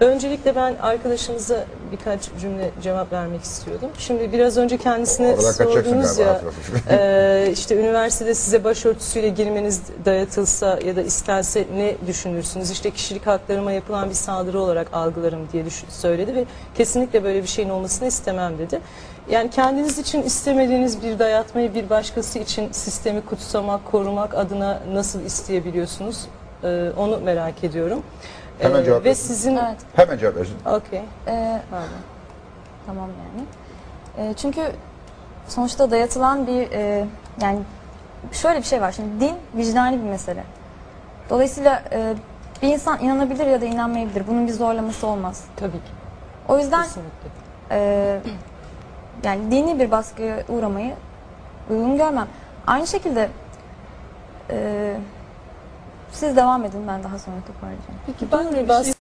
Öncelikle ben arkadaşımıza birkaç cümle cevap vermek istiyordum. Şimdi biraz önce kendisine Oradan sordunuz ya, e, işte üniversitede size başörtüsüyle girmeniz dayatılsa ya da istense ne düşünürsünüz? İşte kişilik haklarıma yapılan bir saldırı olarak algılarım diye söyledi ve kesinlikle böyle bir şeyin olmasını istemem dedi. Yani kendiniz için istemediğiniz bir dayatmayı bir başkası için sistemi kutsamak, korumak adına nasıl isteyebiliyorsunuz? E, onu merak ediyorum. Hemen E, cevap Ve sizin... Evet. Hemen cevap versin. Okey. Ee, Pardon. tamam yani. Ee, çünkü sonuçta dayatılan bir e, yani şöyle bir şey var. Şimdi din vicdani bir mesele. Dolayısıyla e, bir insan inanabilir ya da inanmayabilir. Bunun bir zorlaması olmaz. Tabii ki. O yüzden Kesinlikle. e, yani dini bir baskıya uğramayı uygun görmem. Aynı şekilde e, siz devam edin ben daha sonra toparlayacağım. Peki ben bir bas